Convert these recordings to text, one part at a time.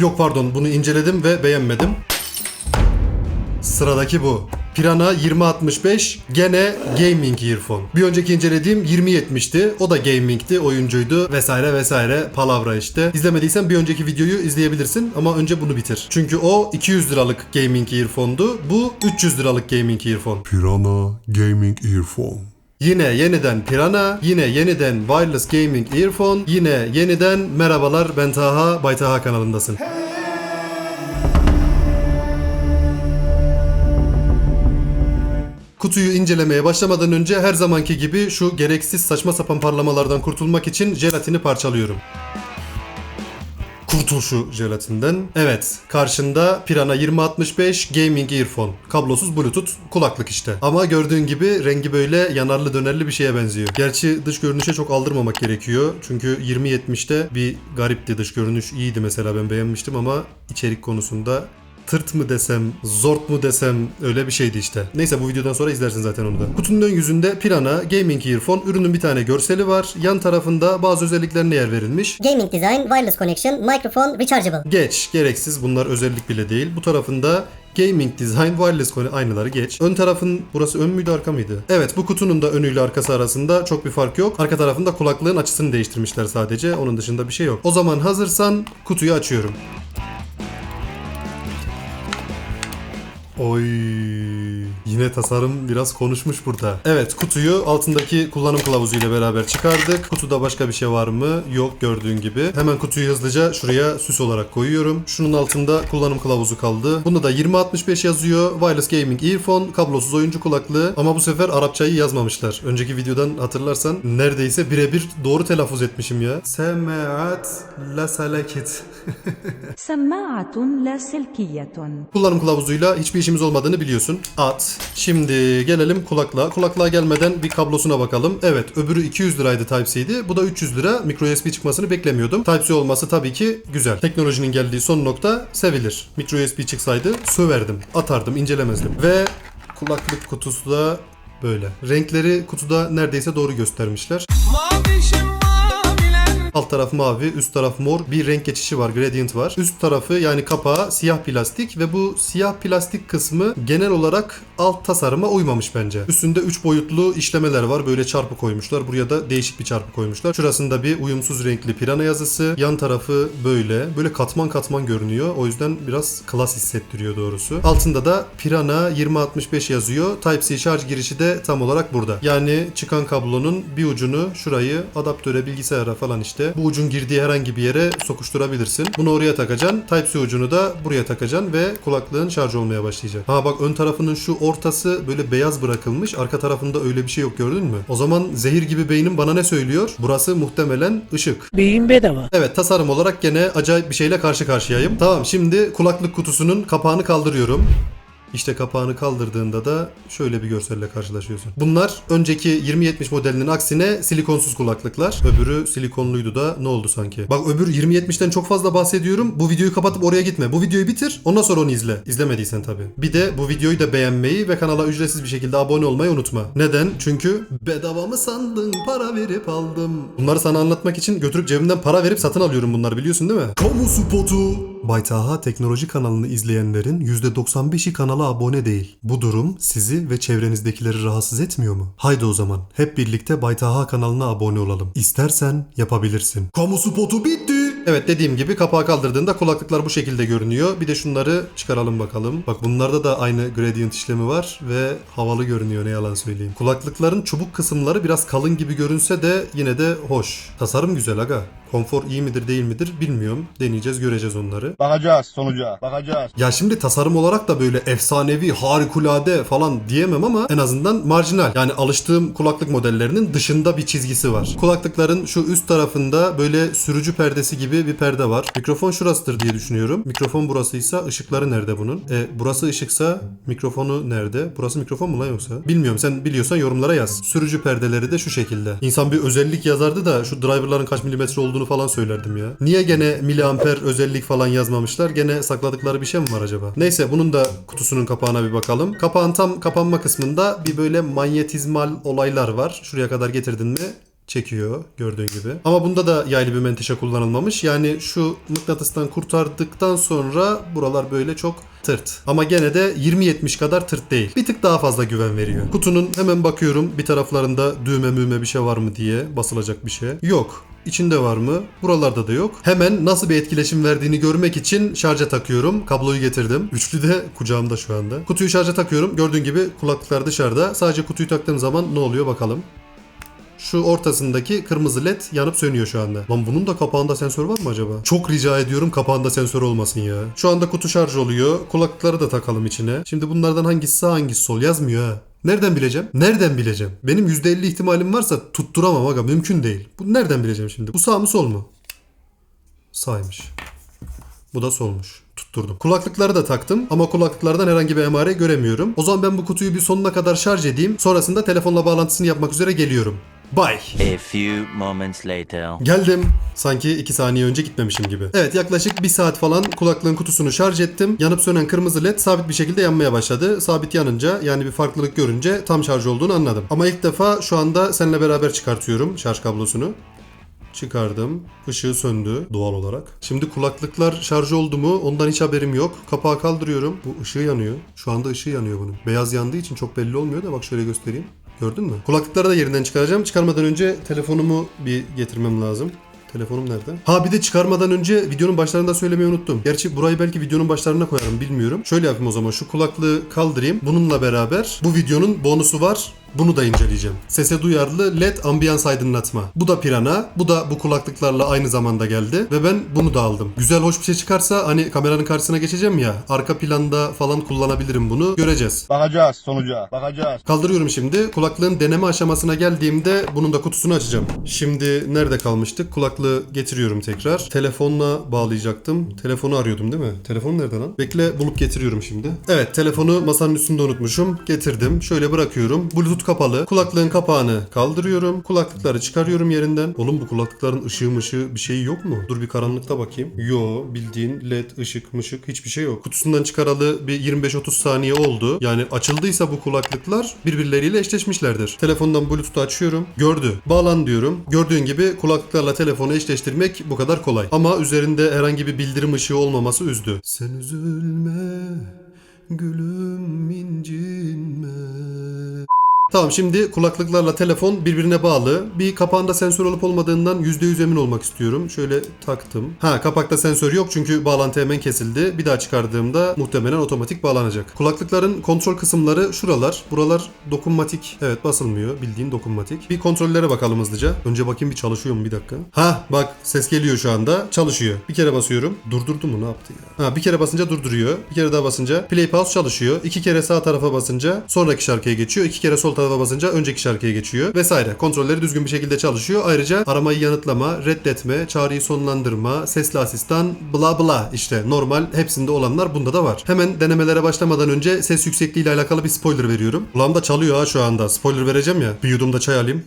Yok pardon bunu inceledim ve beğenmedim. Sıradaki bu. Pirana 2065 gene gaming earphone. Bir önceki incelediğim 2070'ti. O da gaming'ti, oyuncuydu vesaire vesaire. Palavra işte. İzlemediysen bir önceki videoyu izleyebilirsin ama önce bunu bitir. Çünkü o 200 liralık gaming earphone'du. Bu 300 liralık gaming earphone. Pirana Gaming Earphone. Yine yeniden Pirana, yine yeniden Wireless Gaming Earphone, yine yeniden merhabalar ben Taha, Bay Taha kanalındasın. Kutuyu incelemeye başlamadan önce her zamanki gibi şu gereksiz saçma sapan parlamalardan kurtulmak için jelatini parçalıyorum. Kurtul şu jelatinden. Evet, karşında Pirana 2065 Gaming Earphone. Kablosuz Bluetooth kulaklık işte. Ama gördüğün gibi rengi böyle yanarlı dönerli bir şeye benziyor. Gerçi dış görünüşe çok aldırmamak gerekiyor. Çünkü 2070'te bir garipti dış görünüş iyiydi mesela ben beğenmiştim ama içerik konusunda tırt mı desem, zort mu desem öyle bir şeydi işte. Neyse bu videodan sonra izlersin zaten onu da. Kutunun ön yüzünde Pirana Gaming Earphone ürünün bir tane görseli var. Yan tarafında bazı özelliklerine yer verilmiş. Gaming design, wireless connection, microphone, rechargeable. Geç, gereksiz. Bunlar özellik bile değil. Bu tarafında Gaming Design Wireless konu aynıları geç. Ön tarafın burası ön müydü arka mıydı? Evet bu kutunun da önüyle arkası arasında çok bir fark yok. Arka tarafında kulaklığın açısını değiştirmişler sadece. Onun dışında bir şey yok. O zaman hazırsan kutuyu açıyorum. Oy Yine tasarım biraz konuşmuş burada. Evet kutuyu altındaki kullanım kılavuzu ile beraber çıkardık. Kutuda başka bir şey var mı? Yok gördüğün gibi. Hemen kutuyu hızlıca şuraya süs olarak koyuyorum. Şunun altında kullanım kılavuzu kaldı. Bunda da 2065 yazıyor. Wireless Gaming Earphone, kablosuz oyuncu kulaklığı ama bu sefer Arapçayı yazmamışlar. Önceki videodan hatırlarsan neredeyse birebir doğru telaffuz etmişim ya. Semaat la salakit. Semaatun la selkiyetun. Kullanım kılavuzuyla hiçbir işimiz olmadığını biliyorsun. At, Şimdi gelelim kulaklığa. Kulaklığa gelmeden bir kablosuna bakalım. Evet öbürü 200 liraydı Type-C'ydi. Bu da 300 lira. Micro USB çıkmasını beklemiyordum. Type-C olması tabii ki güzel. Teknolojinin geldiği son nokta sevilir. Micro USB çıksaydı söverdim. Atardım, incelemezdim. Ve kulaklık kutusu da böyle. Renkleri kutuda neredeyse doğru göstermişler. Alt taraf mavi, üst taraf mor. Bir renk geçişi var, gradient var. Üst tarafı yani kapağı siyah plastik ve bu siyah plastik kısmı genel olarak alt tasarıma uymamış bence. Üstünde 3 boyutlu işlemeler var. Böyle çarpı koymuşlar. Buraya da değişik bir çarpı koymuşlar. Şurasında bir uyumsuz renkli pirana yazısı. Yan tarafı böyle. Böyle katman katman görünüyor. O yüzden biraz klas hissettiriyor doğrusu. Altında da pirana 2065 yazıyor. Type-C şarj girişi de tam olarak burada. Yani çıkan kablonun bir ucunu şurayı adaptöre, bilgisayara falan işte bu ucun girdiği herhangi bir yere sokuşturabilirsin. Bunu oraya takacaksın. Type-C ucunu da buraya takacaksın ve kulaklığın şarj olmaya başlayacak. Ha bak ön tarafının şu ortası böyle beyaz bırakılmış. Arka tarafında öyle bir şey yok gördün mü? O zaman zehir gibi beynim bana ne söylüyor? Burası muhtemelen ışık. Beyin bedava. Evet tasarım olarak gene acayip bir şeyle karşı karşıyayım. Tamam şimdi kulaklık kutusunun kapağını kaldırıyorum. İşte kapağını kaldırdığında da şöyle bir görselle karşılaşıyorsun. Bunlar önceki 2070 modelinin aksine silikonsuz kulaklıklar. Öbürü silikonluydu da ne oldu sanki? Bak öbür 2070'ten çok fazla bahsediyorum. Bu videoyu kapatıp oraya gitme. Bu videoyu bitir. Ondan sonra onu izle. İzlemediysen tabii. Bir de bu videoyu da beğenmeyi ve kanala ücretsiz bir şekilde abone olmayı unutma. Neden? Çünkü bedava mı sandın? Para verip aldım. Bunları sana anlatmak için götürüp cebimden para verip satın alıyorum bunları biliyorsun değil mi? Kamu spotu. Bay Taha Teknoloji kanalını izleyenlerin %95'i kanala abone değil. Bu durum sizi ve çevrenizdekileri rahatsız etmiyor mu? Haydi o zaman hep birlikte Bay Taha kanalına abone olalım. İstersen yapabilirsin. Kamu spotu bitti. Evet dediğim gibi kapağı kaldırdığında kulaklıklar bu şekilde görünüyor. Bir de şunları çıkaralım bakalım. Bak bunlarda da aynı gradient işlemi var ve havalı görünüyor ne yalan söyleyeyim. Kulaklıkların çubuk kısımları biraz kalın gibi görünse de yine de hoş. Tasarım güzel aga. Konfor iyi midir değil midir bilmiyorum. Deneyeceğiz göreceğiz onları. Bakacağız sonuca. Bakacağız. Ya şimdi tasarım olarak da böyle efsanevi, harikulade falan diyemem ama en azından marjinal. Yani alıştığım kulaklık modellerinin dışında bir çizgisi var. Kulaklıkların şu üst tarafında böyle sürücü perdesi gibi bir perde var. Mikrofon şurasıdır diye düşünüyorum. Mikrofon burasıysa ışıkları nerede bunun? E burası ışıksa mikrofonu nerede? Burası mikrofon mu lan yoksa? Bilmiyorum sen biliyorsan yorumlara yaz. Sürücü perdeleri de şu şekilde. İnsan bir özellik yazardı da şu driverların kaç milimetre olduğunu falan söylerdim ya. Niye gene miliamper özellik falan yazmamışlar? Gene sakladıkları bir şey mi var acaba? Neyse bunun da kutusunun kapağına bir bakalım. Kapağın tam kapanma kısmında bir böyle manyetizmal olaylar var. Şuraya kadar getirdin mi çekiyor gördüğün gibi. Ama bunda da yaylı bir menteşe kullanılmamış. Yani şu mıknatıstan kurtardıktan sonra buralar böyle çok tırt. Ama gene de 20-70 kadar tırt değil. Bir tık daha fazla güven veriyor. Kutunun hemen bakıyorum bir taraflarında düğme müğme bir şey var mı diye basılacak bir şey. Yok. İçinde var mı? Buralarda da yok. Hemen nasıl bir etkileşim verdiğini görmek için şarja takıyorum. Kabloyu getirdim. Üçlü de kucağımda şu anda. Kutuyu şarja takıyorum. Gördüğün gibi kulaklıklar dışarıda. Sadece kutuyu taktığım zaman ne oluyor bakalım. Şu ortasındaki kırmızı led yanıp sönüyor şu anda. Lan bunun da kapağında sensör var mı acaba? Çok rica ediyorum kapağında sensör olmasın ya. Şu anda kutu şarj oluyor. Kulaklıkları da takalım içine. Şimdi bunlardan hangisi sağ hangisi sol yazmıyor ha. Nereden bileceğim? Nereden bileceğim? Benim %50 ihtimalim varsa tutturamam aga mümkün değil. Bu nereden bileceğim şimdi? Bu sağ mı sol mu? Sağymış. Bu da solmuş. Tutturdum. Kulaklıkları da taktım ama kulaklıklardan herhangi bir emare göremiyorum. O zaman ben bu kutuyu bir sonuna kadar şarj edeyim. Sonrasında telefonla bağlantısını yapmak üzere geliyorum. Bye. A few moments later. Geldim. Sanki 2 saniye önce gitmemişim gibi. Evet yaklaşık 1 saat falan kulaklığın kutusunu şarj ettim. Yanıp sönen kırmızı led sabit bir şekilde yanmaya başladı. Sabit yanınca yani bir farklılık görünce tam şarj olduğunu anladım. Ama ilk defa şu anda seninle beraber çıkartıyorum şarj kablosunu. Çıkardım. Işığı söndü doğal olarak. Şimdi kulaklıklar şarj oldu mu ondan hiç haberim yok. Kapağı kaldırıyorum. Bu ışığı yanıyor. Şu anda ışığı yanıyor bunun. Beyaz yandığı için çok belli olmuyor da bak şöyle göstereyim. Gördün mü? Kulaklıkları da yerinden çıkaracağım. Çıkarmadan önce telefonumu bir getirmem lazım. Telefonum nerede? Ha bir de çıkarmadan önce videonun başlarında söylemeyi unuttum. Gerçi burayı belki videonun başlarına koyarım bilmiyorum. Şöyle yapayım o zaman şu kulaklığı kaldırayım. Bununla beraber bu videonun bonusu var. Bunu da inceleyeceğim. Sese duyarlı LED ambiyans aydınlatma. Bu da Pirana. Bu da bu kulaklıklarla aynı zamanda geldi. Ve ben bunu da aldım. Güzel hoş bir şey çıkarsa hani kameranın karşısına geçeceğim ya. Arka planda falan kullanabilirim bunu. Göreceğiz. Bakacağız sonuca. Bakacağız. Kaldırıyorum şimdi. Kulaklığın deneme aşamasına geldiğimde bunun da kutusunu açacağım. Şimdi nerede kalmıştık? Kulaklığı getiriyorum tekrar. Telefonla bağlayacaktım. Telefonu arıyordum değil mi? Telefon nerede lan? Bekle bulup getiriyorum şimdi. Evet telefonu masanın üstünde unutmuşum. Getirdim. Şöyle bırakıyorum. Bluetooth kapalı. Kulaklığın kapağını kaldırıyorum. Kulaklıkları çıkarıyorum yerinden. Oğlum bu kulaklıkların ışığı mışığı bir şeyi yok mu? Dur bir karanlıkta bakayım. Yo bildiğin led ışık mışık hiçbir şey yok. Kutusundan çıkaralı bir 25-30 saniye oldu. Yani açıldıysa bu kulaklıklar birbirleriyle eşleşmişlerdir. Telefondan Bluetooth'u açıyorum. Gördü. Bağlan diyorum. Gördüğün gibi kulaklıklarla telefonu eşleştirmek bu kadar kolay. Ama üzerinde herhangi bir bildirim ışığı olmaması üzdü. Sen üzülme gülüm incinme. Tamam şimdi kulaklıklarla telefon birbirine bağlı. Bir kapağında sensör olup olmadığından %100 emin olmak istiyorum. Şöyle taktım. Ha kapakta sensör yok çünkü bağlantı hemen kesildi. Bir daha çıkardığımda muhtemelen otomatik bağlanacak. Kulaklıkların kontrol kısımları şuralar. Buralar dokunmatik. Evet basılmıyor. Bildiğin dokunmatik. Bir kontrollere bakalım hızlıca. Önce bakayım bir çalışıyor mu bir dakika. Ha bak ses geliyor şu anda. Çalışıyor. Bir kere basıyorum. Durdurdu mu ne yaptı ya? Ha bir kere basınca durduruyor. Bir kere daha basınca play pause çalışıyor. İki kere sağ tarafa basınca sonraki şarkıya geçiyor. İki kere sol tarafa basınca önceki şarkıya geçiyor vesaire. Kontrolleri düzgün bir şekilde çalışıyor. Ayrıca aramayı yanıtlama, reddetme, çağrıyı sonlandırma, sesli asistan, bla bla işte normal hepsinde olanlar bunda da var. Hemen denemelere başlamadan önce ses yüksekliği ile alakalı bir spoiler veriyorum. Kulağımda çalıyor ha şu anda. Spoiler vereceğim ya. Bir yudum da çay alayım.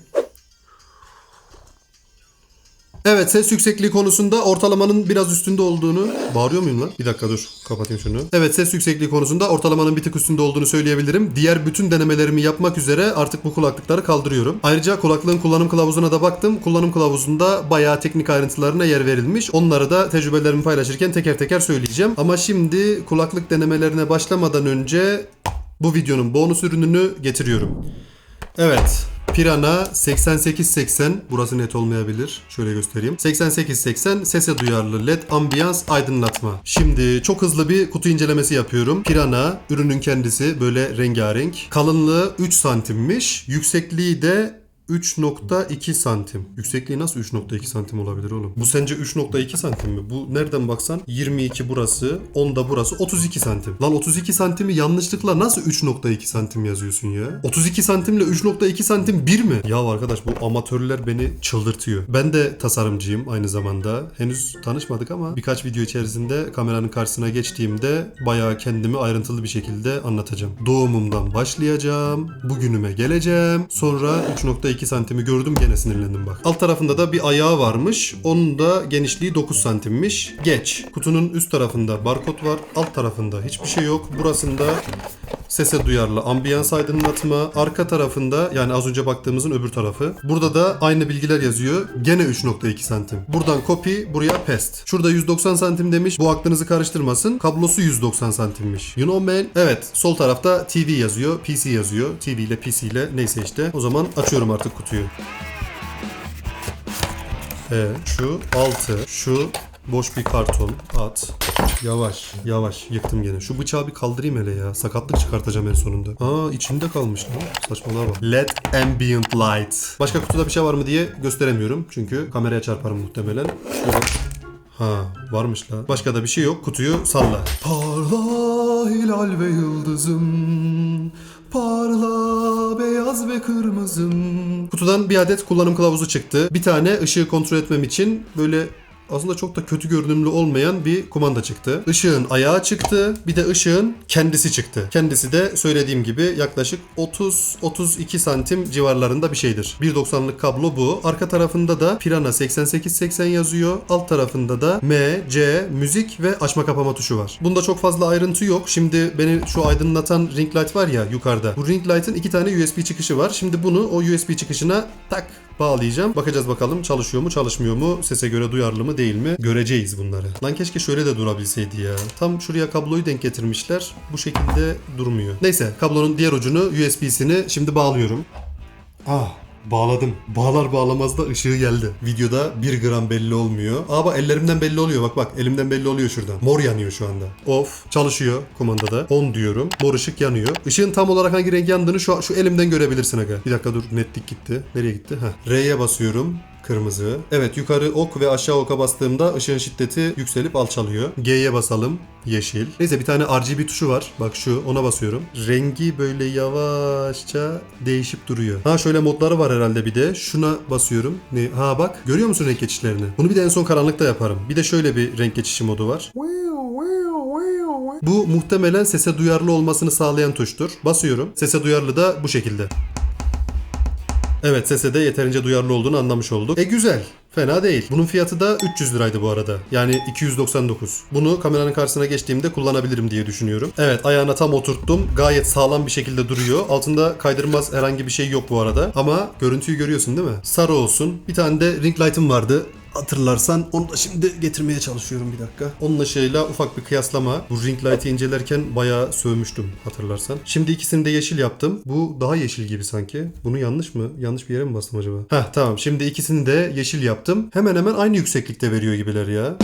Evet ses yüksekliği konusunda ortalamanın biraz üstünde olduğunu... Bağırıyor muyum lan? Bir dakika dur kapatayım şunu. Evet ses yüksekliği konusunda ortalamanın bir tık üstünde olduğunu söyleyebilirim. Diğer bütün denemelerimi yapmak üzere artık bu kulaklıkları kaldırıyorum. Ayrıca kulaklığın kullanım kılavuzuna da baktım. Kullanım kılavuzunda bayağı teknik ayrıntılarına yer verilmiş. Onları da tecrübelerimi paylaşırken teker teker söyleyeceğim. Ama şimdi kulaklık denemelerine başlamadan önce bu videonun bonus ürününü getiriyorum. Evet. Pirana 8880 burası net olmayabilir. Şöyle göstereyim. 8880 sese duyarlı led ambiyans aydınlatma. Şimdi çok hızlı bir kutu incelemesi yapıyorum. Pirana ürünün kendisi böyle rengarenk. Kalınlığı 3 santimmiş. Yüksekliği de 3.2 santim. Yüksekliği nasıl 3.2 santim olabilir oğlum? Bu sence 3.2 santim mi? Bu nereden baksan 22 burası, 10 da burası 32 santim. Lan 32 santimi yanlışlıkla nasıl 3.2 santim yazıyorsun ya? 32 santimle 3.2 santim bir mi? Ya arkadaş bu amatörler beni çıldırtıyor. Ben de tasarımcıyım aynı zamanda. Henüz tanışmadık ama birkaç video içerisinde kameranın karşısına geçtiğimde bayağı kendimi ayrıntılı bir şekilde anlatacağım. Doğumumdan başlayacağım. Bugünüme geleceğim. Sonra 3.2 santimi gördüm gene sinirlendim bak. Alt tarafında da bir ayağı varmış. Onun da genişliği 9 santimmiş. Geç. Kutunun üst tarafında barkod var. Alt tarafında hiçbir şey yok. Burasında sese duyarlı ambiyans aydınlatma. Arka tarafında yani az önce baktığımızın öbür tarafı. Burada da aynı bilgiler yazıyor. Gene 3.2 santim. Buradan copy, buraya paste. Şurada 190 santim demiş. Bu aklınızı karıştırmasın. Kablosu 190 santimmiş. You know man? Evet. Sol tarafta TV yazıyor. PC yazıyor. TV ile PC ile neyse işte. O zaman açıyorum artık kutuyu. E, şu 6, şu boş bir karton at. Yavaş, yavaş yıktım gene. Şu bıçağı bir kaldırayım hele ya. Sakatlık çıkartacağım en sonunda. Aa içinde kalmış lan. Saçmalığa bak. LED ambient light. Başka kutuda bir şey var mı diye gösteremiyorum. Çünkü kameraya çarparım muhtemelen. Şöyle Ha varmış la. Başka da bir şey yok. Kutuyu salla. Parla hilal ve yıldızım. Parla beyaz ve kırmızım. Kutudan bir adet kullanım kılavuzu çıktı. Bir tane ışığı kontrol etmem için böyle aslında çok da kötü görünümlü olmayan bir kumanda çıktı. Işığın ayağı çıktı. Bir de ışığın kendisi çıktı. Kendisi de söylediğim gibi yaklaşık 30-32 santim civarlarında bir şeydir. 1.90'lık kablo bu. Arka tarafında da Pirana 8880 yazıyor. Alt tarafında da M, C, müzik ve açma kapama tuşu var. Bunda çok fazla ayrıntı yok. Şimdi beni şu aydınlatan ring light var ya yukarıda. Bu ring light'ın iki tane USB çıkışı var. Şimdi bunu o USB çıkışına tak bağlayacağım. Bakacağız bakalım çalışıyor mu çalışmıyor mu? Sese göre duyarlı mı değil mi? Göreceğiz bunları. Lan keşke şöyle de durabilseydi ya. Tam şuraya kabloyu denk getirmişler. Bu şekilde durmuyor. Neyse kablonun diğer ucunu USB'sini şimdi bağlıyorum. Ah Bağladım. Bağlar bağlamaz da ışığı geldi. Videoda 1 gram belli olmuyor. Aa bak ellerimden belli oluyor. Bak bak elimden belli oluyor şuradan. Mor yanıyor şu anda. Off. Çalışıyor kumandada. On diyorum. Mor ışık yanıyor. Işığın tam olarak hangi renk yandığını şu, şu elimden görebilirsin aga. Bir dakika dur. Netlik gitti. Nereye gitti? Heh. R'ye basıyorum. Kırmızı. Evet yukarı ok ve aşağı oka bastığımda ışığın şiddeti yükselip alçalıyor. G'ye basalım. Yeşil. Neyse bir tane RGB tuşu var. Bak şu ona basıyorum. Rengi böyle yavaşça değişip duruyor. Ha şöyle modları var herhalde bir de. Şuna basıyorum. Ne? Ha bak görüyor musun renk geçişlerini? Bunu bir de en son karanlıkta yaparım. Bir de şöyle bir renk geçişi modu var. Bu muhtemelen sese duyarlı olmasını sağlayan tuştur. Basıyorum. Sese duyarlı da bu şekilde. Evet sese de yeterince duyarlı olduğunu anlamış olduk. E güzel. Fena değil. Bunun fiyatı da 300 liraydı bu arada. Yani 299. Bunu kameranın karşısına geçtiğimde kullanabilirim diye düşünüyorum. Evet ayağına tam oturttum. Gayet sağlam bir şekilde duruyor. Altında kaydırmaz herhangi bir şey yok bu arada. Ama görüntüyü görüyorsun değil mi? Sarı olsun. Bir tane de ring light'ım vardı. Hatırlarsan onu da şimdi getirmeye çalışıyorum bir dakika. Onunla şeyle ufak bir kıyaslama. Bu ring light'ı incelerken bayağı sövmüştüm hatırlarsan. Şimdi ikisini de yeşil yaptım. Bu daha yeşil gibi sanki. Bunu yanlış mı? Yanlış bir yere mi bastım acaba? Heh tamam. Şimdi ikisini de yeşil yaptım. Hemen hemen aynı yükseklikte veriyor gibiler ya.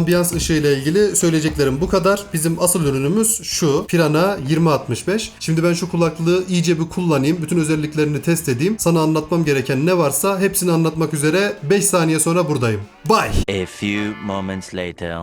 Ambiyans ışığı ile ilgili söyleyeceklerim bu kadar. Bizim asıl ürünümüz şu. Pirana 2065. Şimdi ben şu kulaklığı iyice bir kullanayım. Bütün özelliklerini test edeyim. Sana anlatmam gereken ne varsa hepsini anlatmak üzere 5 saniye sonra buradayım. Bye. A few moments later.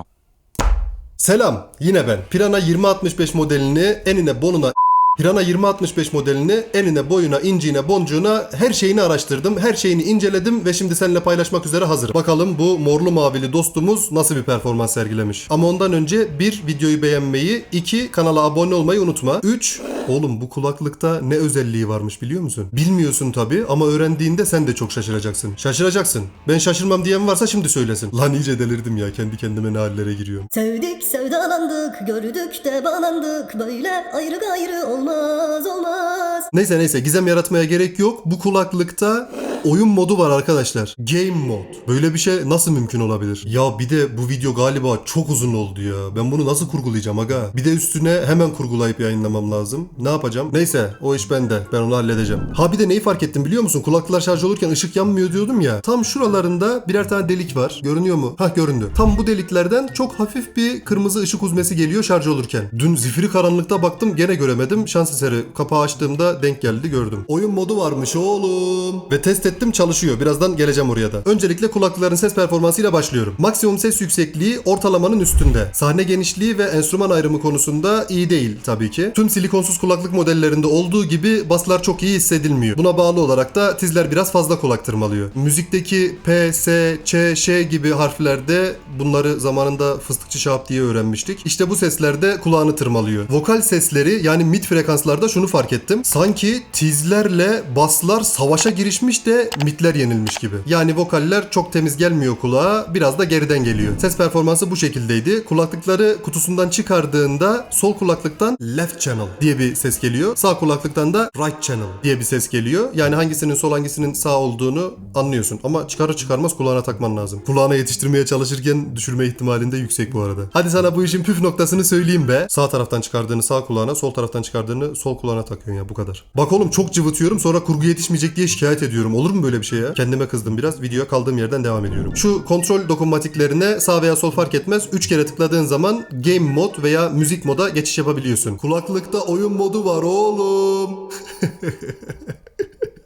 Selam. Yine ben. Pirana 2065 modelini enine bonuna Pirana 2065 modelini enine, boyuna, inciğine, boncuğuna her şeyini araştırdım. Her şeyini inceledim ve şimdi seninle paylaşmak üzere hazır. Bakalım bu morlu mavili dostumuz nasıl bir performans sergilemiş. Ama ondan önce bir videoyu beğenmeyi, iki kanala abone olmayı unutma. Üç, oğlum bu kulaklıkta ne özelliği varmış biliyor musun? Bilmiyorsun tabi ama öğrendiğinde sen de çok şaşıracaksın. Şaşıracaksın. Ben şaşırmam diyen varsa şimdi söylesin. Lan iyice delirdim ya kendi kendime ne hallere giriyorum. Sevdik sevdalandık gördük de bağlandık böyle ayrı gayrı olmaz olmaz. Neyse neyse gizem yaratmaya gerek yok. Bu kulaklıkta oyun modu var arkadaşlar. Game mod. Böyle bir şey nasıl mümkün olabilir? Ya bir de bu video galiba çok uzun oldu ya. Ben bunu nasıl kurgulayacağım aga? Bir de üstüne hemen kurgulayıp yayınlamam lazım. Ne yapacağım? Neyse o iş bende. Ben onu halledeceğim. Ha bir de neyi fark ettim biliyor musun? Kulaklıklar şarj olurken ışık yanmıyor diyordum ya. Tam şuralarında birer tane delik var. Görünüyor mu? Hah göründü. Tam bu deliklerden çok hafif bir kırmızı ışık uzmesi geliyor şarj olurken. Dün zifiri karanlıkta baktım gene göremedim. Şans eseri kapağı açtığımda da denk geldi gördüm. Oyun modu varmış oğlum. Ve test ettim çalışıyor. Birazdan geleceğim oraya da. Öncelikle kulaklıkların ses performansıyla başlıyorum. Maksimum ses yüksekliği ortalamanın üstünde. Sahne genişliği ve enstrüman ayrımı konusunda iyi değil tabii ki. Tüm silikonsuz kulaklık modellerinde olduğu gibi baslar çok iyi hissedilmiyor. Buna bağlı olarak da tizler biraz fazla kulak tırmalıyor. Müzikteki P, S, Ç, Ş gibi harflerde bunları zamanında fıstıkçı şahap diye öğrenmiştik. İşte bu seslerde kulağını tırmalıyor. Vokal sesleri yani mid frekanslarda şunu fark ettim. Sanki tizlerle baslar savaşa girişmiş de midler yenilmiş gibi. Yani vokaller çok temiz gelmiyor kulağa, biraz da geriden geliyor. Ses performansı bu şekildeydi. Kulaklıkları kutusundan çıkardığında sol kulaklıktan left channel diye bir ses geliyor. Sağ kulaklıktan da right channel diye bir ses geliyor. Yani hangisinin sol hangisinin sağ olduğunu anlıyorsun. Ama çıkarır çıkarmaz kulağına takman lazım. Kulağına yetiştirmeye çalışırken düşürme ihtimalinde yüksek bu arada. Hadi sana bu işin püf noktasını söyleyeyim be. Sağ taraftan çıkardığını sağ kulağına, sol taraftan çıkardığını sol kulağına takıyorsun ya bu kadar. Bak oğlum çok cıvıtıyorum sonra kurgu yetişmeyecek diye şikayet ediyorum. Olur mu böyle bir şey ya? Kendime kızdım biraz. Videoya kaldığım yerden devam ediyorum. Şu kontrol dokunmatiklerine sağ veya sol fark etmez. 3 kere tıkladığın zaman game mod veya müzik moda geçiş yapabiliyorsun. Kulaklıkta oyun modu var oğlum.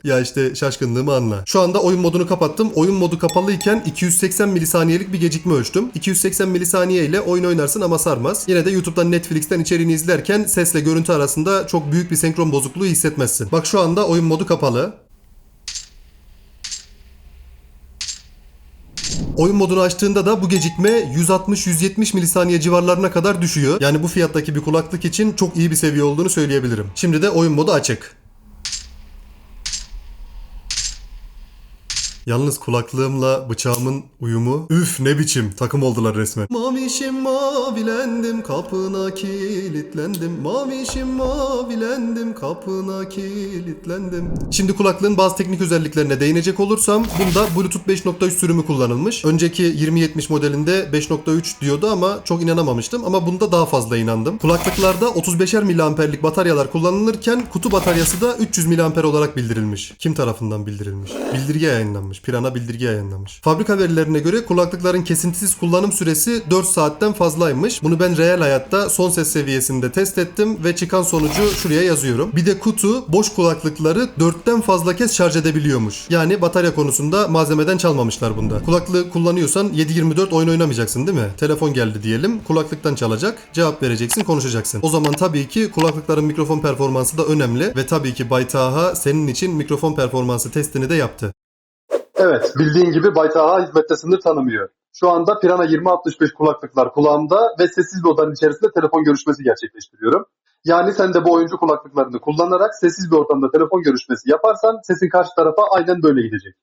Ya işte şaşkınlığımı anla. Şu anda oyun modunu kapattım. Oyun modu kapalıyken 280 milisaniyelik bir gecikme ölçtüm. 280 milisaniye ile oyun oynarsın ama sarmaz. Yine de YouTube'dan Netflix'ten içeriğini izlerken sesle görüntü arasında çok büyük bir senkron bozukluğu hissetmezsin. Bak şu anda oyun modu kapalı. Oyun modunu açtığında da bu gecikme 160-170 milisaniye civarlarına kadar düşüyor. Yani bu fiyattaki bir kulaklık için çok iyi bir seviye olduğunu söyleyebilirim. Şimdi de oyun modu açık. Yalnız kulaklığımla bıçağımın uyumu üf ne biçim takım oldular resmen. Mavişim mavilendim kapına kilitlendim. Mavişim mavilendim kapına kilitlendim. Şimdi kulaklığın bazı teknik özelliklerine değinecek olursam bunda Bluetooth 5.3 sürümü kullanılmış. Önceki 2070 modelinde 5.3 diyordu ama çok inanamamıştım ama bunda daha fazla inandım. Kulaklıklarda 35'er miliamperlik bataryalar kullanılırken kutu bataryası da 300 miliamper olarak bildirilmiş. Kim tarafından bildirilmiş? Bildirge yayınlanmış. Pirana bildirge yayınlanmış. Fabrika verilerine göre kulaklıkların kesintisiz kullanım süresi 4 saatten fazlaymış. Bunu ben reel hayatta son ses seviyesinde test ettim ve çıkan sonucu şuraya yazıyorum. Bir de kutu boş kulaklıkları 4'ten fazla kez şarj edebiliyormuş. Yani batarya konusunda malzemeden çalmamışlar bunda. Kulaklığı kullanıyorsan 7-24 oyun oynamayacaksın değil mi? Telefon geldi diyelim. Kulaklıktan çalacak. Cevap vereceksin, konuşacaksın. O zaman tabii ki kulaklıkların mikrofon performansı da önemli ve tabii ki Baytaha senin için mikrofon performansı testini de yaptı. Evet, bildiğin gibi Baytaha hizmette sınır tanımıyor. Şu anda Pirana 2065 kulaklıklar kulağımda ve sessiz bir odanın içerisinde telefon görüşmesi gerçekleştiriyorum. Yani sen de bu oyuncu kulaklıklarını kullanarak sessiz bir ortamda telefon görüşmesi yaparsan sesin karşı tarafa aynen böyle gidecek.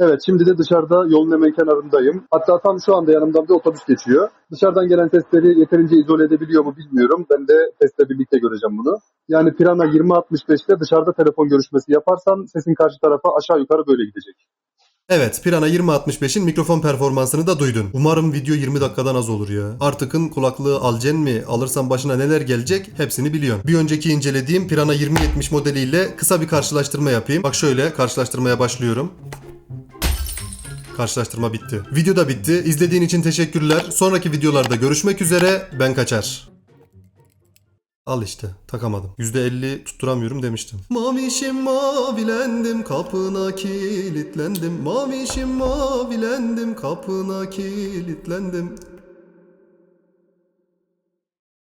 Evet şimdi de dışarıda yolun hemen kenarındayım. Hatta tam şu anda yanımdan bir otobüs geçiyor. Dışarıdan gelen sesleri yeterince izole edebiliyor mu bilmiyorum. Ben de testle birlikte göreceğim bunu. Yani Pirana 2065'te dışarıda telefon görüşmesi yaparsan sesin karşı tarafa aşağı yukarı böyle gidecek. Evet, Pirana 2065'in mikrofon performansını da duydun. Umarım video 20 dakikadan az olur ya. Artık'ın kulaklığı alacaksın mi? Alırsan başına neler gelecek? Hepsini biliyorsun. Bir önceki incelediğim Pirana 2070 modeliyle kısa bir karşılaştırma yapayım. Bak şöyle karşılaştırmaya başlıyorum. Karşılaştırma bitti. Video da bitti. İzlediğin için teşekkürler. Sonraki videolarda görüşmek üzere. Ben kaçar. Al işte takamadım. %50 tutturamıyorum demiştim. Mavişim mavilendim kapına kilitlendim. Mavişim mavilendim kapına kilitlendim.